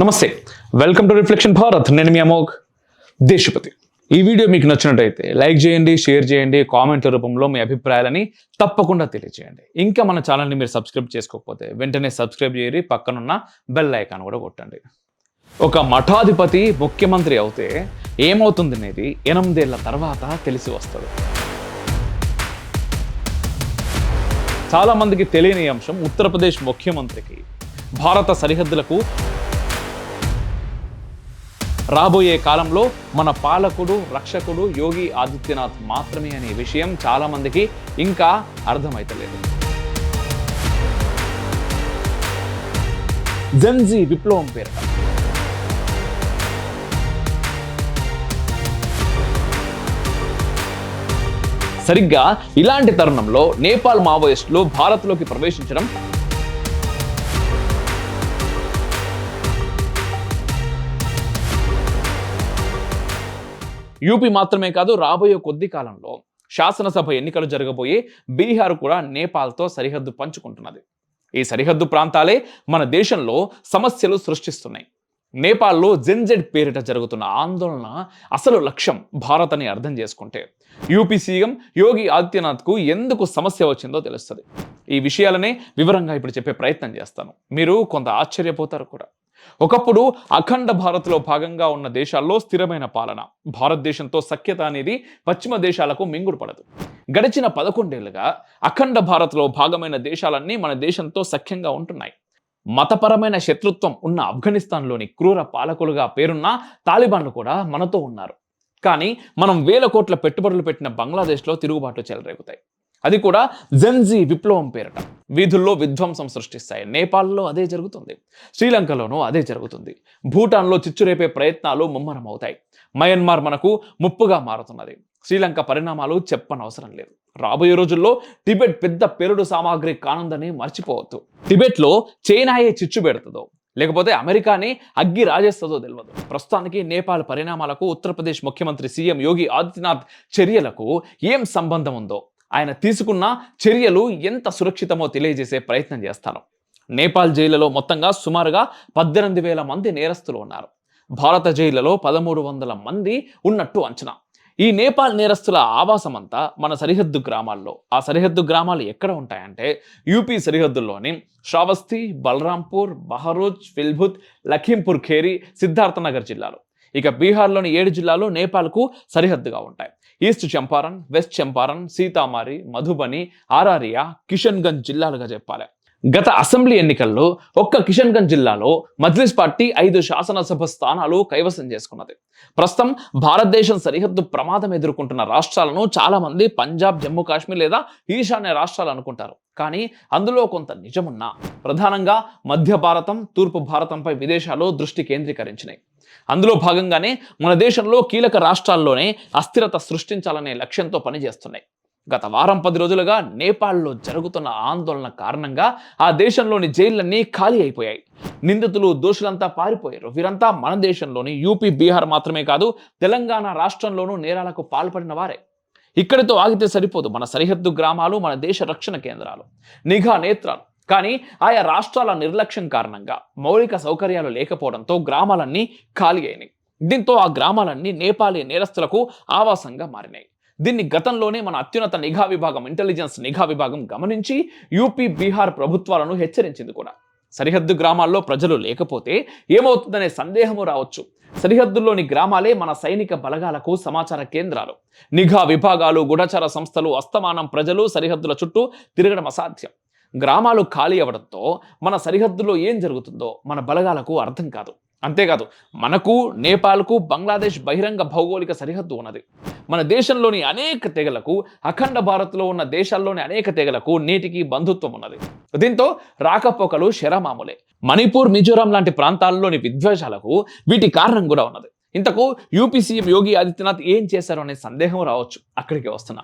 నమస్తే. Welcome to reflection Bharat నేను మీ అమోఘ్. దేశపతి. ఈ వీడియో మీకు నచ్చినట్టయితే లైక్ చేయండి షేర్ చేయండి కామెంట్ల రూపంలో మీ అభిప్రాయాలని తప్పకుండా తెలియజేయండి. ఇంకా మన ఛానల్ని మీరు సబ్స్క్రైబ్ చేసుకోకపోతే వెంటనే సబ్స్క్రైబ్ చేయరి పక్కనున్న బెల్ ఐకాన్ కూడా కొట్టండి. ఒక మఠాధిపతి ముఖ్యమంత్రి అవుతే ఏమవుతుంది అనేది ఎనిమిదేళ్ళ తర్వాత తెలిసి వస్తుంది. చాలా మందికి తెలియని అంశం ఉత్తరప్రదేశ్ ముఖ్యమంత్రికి భారత సరిహద్దులకు రాబోయే కాలంలో మన పాలకుడు రక్షకుడు యోగి ఆదిత్యనాథ్ మాత్రమే అనే విషయం చాలా మందికి ఇంకా అర్థమైతలేదు. జెన్జీ విప్లవం పేరిట సరిగ్గా ఇలాంటి తరుణంలో నేపాల్ మావోయిస్టులు భారత్లోకి ప్రవేశించడం యూపీ మాత్రమే కాదు రాబోయే కొద్ది కాలంలో శాసనసభ ఎన్నికలు జరగబోయే బీహార్ కూడా నేపాల్తో సరిహద్దు పంచుకుంటున్నది. ఈ సరిహద్దు ప్రాంతాలే మన దేశంలో సమస్యలు సృష్టిస్తున్నాయి. నేపాల్లో జెన్జెడ్ పేరిట జరుగుతున్న ఆందోళన అసలు లక్ష్యం భారత్ అని అర్థం చేసుకుంటే. యూపీ సీఎం యోగి ఆదిత్యనాథ్కు ఎందుకు సమస్య వచ్చిందో తెలుస్తుంది. ఈ విషయాలనే వివరంగా ఇప్పుడు చెప్పే ప్రయత్నం చేస్తాను. మీరు కొంత ఆశ్చర్యపోతారు కూడా. ఒకప్పుడు అఖండ భారత్లో భాగంగా ఉన్న దేశాల్లో స్థిరమైన పాలన. భారతదేశంతో సఖ్యత అనేది పశ్చిమ దేశాలకు మింగుడు పడదు గడిచిన పదకొండేళ్ళుగా అఖండ భారత్లో భాగమైన దేశాలన్నీ మన దేశంతో సఖ్యంగా ఉంటున్నాయి. మతపరమైన శత్రుత్వం ఉన్న ఆఫ్ఘనిస్తాన్లోని క్రూర పాలకులుగా పేరున్న తాలిబాన్లు కూడా మనతో ఉన్నారు. కానీ మనం వేల కోట్ల పెట్టుబడులు పెట్టిన బంగ్లాదేశ్లో తిరుగుబాట్లు చెలరేగుతాయి. అది కూడా జెన్జీ విప్లవం పేరట. వీధుల్లో విధ్వంసం సృష్టిస్తాయి. నేపాల్లో అదే జరుగుతుంది. శ్రీలంకలోనూ అదే జరుగుతుంది. భూటాన్లో చిచ్చురేపే ప్రయత్నాలు ముమ్మరమవుతాయి. మయన్మార్ మనకు ముప్పుగా మారుతున్నది. శ్రీలంక పరిణామాలు చెప్పనవసరం లేదు. రాబోయే రోజుల్లో టిబెట్ పెద్ద పెరుడు సామాగ్రి కానుందని మర్చిపోవద్దు. టిబెట్లో చైనాయే చిచ్చు పెడుతుందో లేకపోతే అమెరికాని అగ్గి రాజేస్తుందో తెలియదు ప్రస్తుతానికి నేపాల్ పరిణామాలకు ఉత్తరప్రదేశ్ ముఖ్యమంత్రి సీఎం యోగి ఆదిత్యనాథ్ చర్యలకు ఏం సంబంధం ఉందో ఆయన తీసుకున్న చర్యలు ఎంత సురక్షితమో తెలియజేసే ప్రయత్నం చేస్తాను. నేపాల్ జైళ్ళలో మొత్తంగా సుమారుగా పద్దెనిమిది వేల మంది నేరస్తులు ఉన్నారు. భారత జైళ్ళలో పదమూడు వందల మంది ఉన్నట్టు అంచనా. ఈ నేపాల్ నేరస్తుల ఆవాసం అంతా మన సరిహద్దు గ్రామాల్లో. ఆ సరిహద్దు గ్రామాలు ఎక్కడ ఉంటాయంటే యూపీ సరిహద్దుల్లోని శ్రావస్తి బలరాంపూర్ బహరూజ్ ఫిల్భుత్ లఖీంపూర్ ఖేరి సిద్ధార్థనగర్ జిల్లాలు. ఇక బీహార్లోని ఏడు జిల్లాలు నేపాల్కు సరిహద్దుగా ఉంటాయి. ఈస్ట్ చంపారన్ వెస్ట్ చంపారన్ సీతామారి మధుబని ఆరారియా కిషన్గంజ్ జిల్లాలుగా చెప్పాలి. గత అసెంబ్లీ ఎన్నికల్లో ఒక్క కిషన్గంజ్ జిల్లాలో మజ్లిస్ పార్టీ ఐదు శాసనసభ స్థానాలు కైవసం చేసుకున్నది. ప్రస్తుతం భారతదేశం సరిహద్దు ప్రమాదం ఎదుర్కొంటున్న రాష్ట్రాలను చాలా మంది పంజాబ్ జమ్మూ కాశ్మీర్ లేదా ఈశాన్య రాష్ట్రాలు అనుకుంటారు. కానీ అందులో కొంత నిజమున్నా ప్రధానంగా మధ్య భారతం తూర్పు భారతంపై విదేశాలు దృష్టి కేంద్రీకరించినాయి. అందులో భాగంగానే మన దేశంలో కీలక రాష్ట్రాల్లోనే అస్థిరత సృష్టించాలనే లక్ష్యంతో పనిచేస్తున్నాయి. గత వారం పది రోజులుగా నేపాల్లో జరుగుతున్న ఆందోళన కారణంగా ఆ దేశంలోని జైళ్ళన్నీ ఖాళీ అయిపోయాయి. నిందితులు దోషులంతా పారిపోయారు. వీరంతా మన దేశంలోని యూపీ బీహార్ మాత్రమే కాదు తెలంగాణ రాష్ట్రంలోనూ నేరాలకు పాల్పడిన వారే. ఇక్కడితో ఆగితే సరిపోదు. మన సరిహద్దు గ్రామాలు మన దేశ రక్షణ కేంద్రాలు. నిఘా నేత్రాలు. కానీ ఆయా రాష్ట్రాల నిర్లక్ష్యం కారణంగా మౌలిక సౌకర్యాలు లేకపోవడంతో గ్రామాలన్నీ ఖాళీ అయినాయి. దీంతో ఆ గ్రామాలన్నీ నేపాలీ నేరస్తులకు ఆవాసంగా మారినాయి. దీన్ని గతంలోనే మన అత్యున్నత నిఘా విభాగం ఇంటెలిజెన్స్ నిఘా విభాగం గమనించి యూపీ బీహార్ ప్రభుత్వాలను హెచ్చరించింది కూడా. సరిహద్దు గ్రామాల్లో ప్రజలు లేకపోతే ఏమవుతుందనే సందేహము రావచ్చు. సరిహద్దుల్లోని గ్రామాలే మన సైనిక బలగాలకు సమాచార కేంద్రాలు. నిఘా విభాగాలు గుఢచర సంస్థలు అస్తమానం ప్రజలు సరిహద్దుల చుట్టూ తిరగడం అసాధ్యం. గ్రామాలు ఖాళీ అవ్వడంతో మన సరిహద్దులో ఏం జరుగుతుందో మన బలగాలకు అర్థం కాదు. అంతేకాదు మనకు నేపాల్కు బంగ్లాదేశ్ బహిరంగ భౌగోళిక సరిహద్దు ఉన్నది. మన దేశంలోని అనేక తెగలకు అఖండ భారత్లో ఉన్న దేశాల్లోని అనేక తెగలకు నేటికి బంధుత్వం ఉన్నది. దీంతో రాకపోకలు శరమాములే. మణిపూర్ మిజోరాం లాంటి ప్రాంతాల్లోని విద్వేషాలకు వీటి కారణం కూడా ఉన్నది. ఇంతకు యూపీ సీఎం యోగి ఆదిత్యనాథ్ ఏం చేశారు అనే సందేహం రావచ్చు. అక్కడికి వస్తున్నా.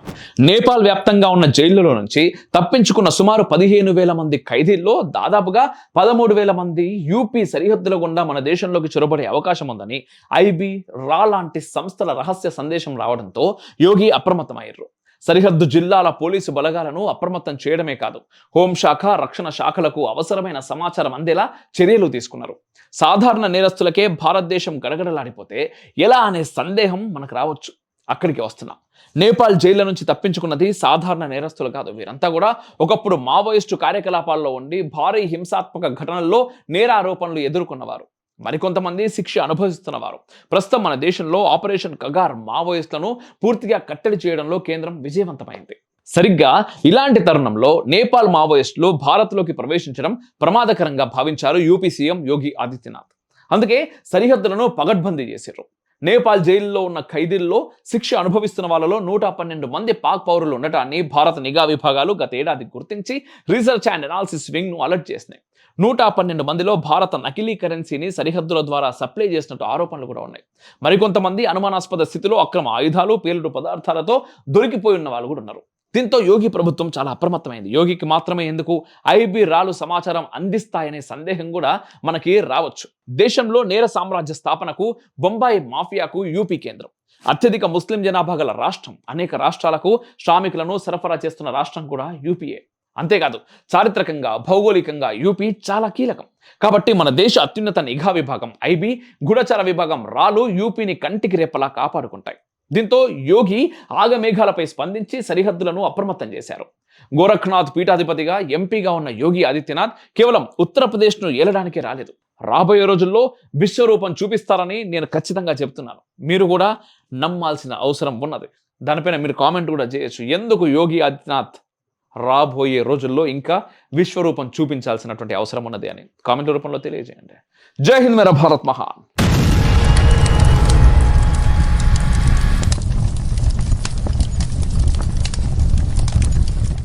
నేపాల్ వ్యాప్తంగా ఉన్న జైళ్ళలో నుంచి తప్పించుకున్న సుమారు పదిహేను వేల మంది ఖైదీల్లో దాదాపుగా పదమూడు వేల మంది యూపీ సరిహద్దుల గుండా మన దేశంలోకి చొరబడే అవకాశం ఉందని ఐబీ రా లాంటి సంస్థల రహస్య సందేశం రావడంతో యోగి అప్రమత్తమయ్యారు. సరిహద్దు జిల్లాల పోలీసు బలగాలను అప్రమత్తం చేయడమే కాదు హోంశాఖ రక్షణ శాఖలకు అవసరమైన సమాచారం అందేలా చర్యలు తీసుకున్నారు. సాధారణ నేరస్తులకే భారతదేశం గడగడలాడిపోతే ఎలా అనే సందేహం మనకు రావచ్చు. అక్కడికి వస్తున్నాం. నేపాల్ జైళ్ళ నుంచి తప్పించుకున్నది సాధారణ నేరస్తులు కాదు వీరంతా కూడా ఒకప్పుడు మావోయిస్టు కార్యకలాపాల్లో ఉండి భారీ హింసాత్మక ఘటనల్లో నేరారోపణలు ఎదుర్కొన్నవారు. మరికొంతమంది శిక్ష అనుభవిస్తున్నవారు. ప్రస్తుతం మన దేశంలో ఆపరేషన్ కగార్ మావోయిస్టులను పూర్తిగా కట్టడి చేయడంలో కేంద్రం విజయవంతమైంది. సరిగ్గా ఇలాంటి తరుణంలో నేపాల్ మావోయిస్టులు భారత్లోకి ప్రవేశించడం ప్రమాదకరంగా భావించారు యూపీ సీఎం యోగి ఆదిత్యనాథ్. అందుకే సరిహద్దులను పగడ్బందీ చేశారు నేపాల్ జైల్లో ఉన్న ఖైదీల్లో శిక్ష అనుభవిస్తున్న వాళ్ళలో నూట పన్నెండు మంది పాక్ పౌరులు ఉండటాన్ని భారత నిఘా విభాగాలు గత ఏడాది గుర్తించి రీసెర్చ్ అండ్ అనాలిసిస్ వింగ్ను అలర్ట్ చేసినాయి. నూట పన్నెండు మందిలో భారత నకిలీ కరెన్సీని సరిహద్దుల ద్వారా సప్లై చేసినట్టు ఆరోపణలు కూడా ఉన్నాయి. మరికొంతమంది అనుమానాస్పద స్థితిలో అక్రమ ఆయుధాలు పేలుడు పదార్థాలతో దొరికిపోయి ఉన్న వాళ్ళు కూడా ఉన్నారు. దీంతో యోగి ప్రభుత్వం చాలా అప్రమత్తమైంది. యోగికి మాత్రమే ఎందుకు ఐబీ రాలు సమాచారం అందిస్తాయనే సందేహం కూడా మనకి రావచ్చు. దేశంలో నేర సామ్రాజ్య స్థాపనకు బొంబాయి మాఫియాకు యూపీ కేంద్రం. అత్యధిక ముస్లిం జనాభా గల రాష్ట్రం అనేక రాష్ట్రాలకు శ్రామికులను సరఫరా చేస్తున్న రాష్ట్రం కూడా యూపీఏ. అంతేకాదు చారిత్రకంగా భౌగోళికంగా యూపీ చాలా కీలకం. కాబట్టి మన దేశ అత్యున్నత నిఘా విభాగం ఐబీ గూఢచార విభాగం రాలు యూపీని కంటికి రేపలా కాపాడుకుంటాయి. దీంతో యోగి ఆగమేఘాలపై స్పందించి సరిహద్దులను అప్రమత్తం చేశారు. గోరఖ్నాథ్ పీఠాధిపతిగా ఎంపీగా ఉన్న యోగి ఆదిత్యనాథ్ కేవలం ఉత్తరప్రదేశ్ను ఏలడానికి రాలేదు. రాబోయే రోజుల్లో విశ్వరూపం చూపిస్తారని నేను ఖచ్చితంగా చెప్తున్నాను. మీరు కూడా నమ్మాల్సిన అవసరం ఉన్నది. దానిపైన మీరు కామెంట్ కూడా చేయొచ్చు. ఎందుకు యోగి ఆదిత్యనాథ్ రాబోయే రోజుల్లో ఇంకా విశ్వరూపం చూపించాల్సినటువంటి అవసరం ఉన్నది అని కామెంట్ రూపంలో తెలియజేయండి. జై హింద్ మేర భారత్ మహాన్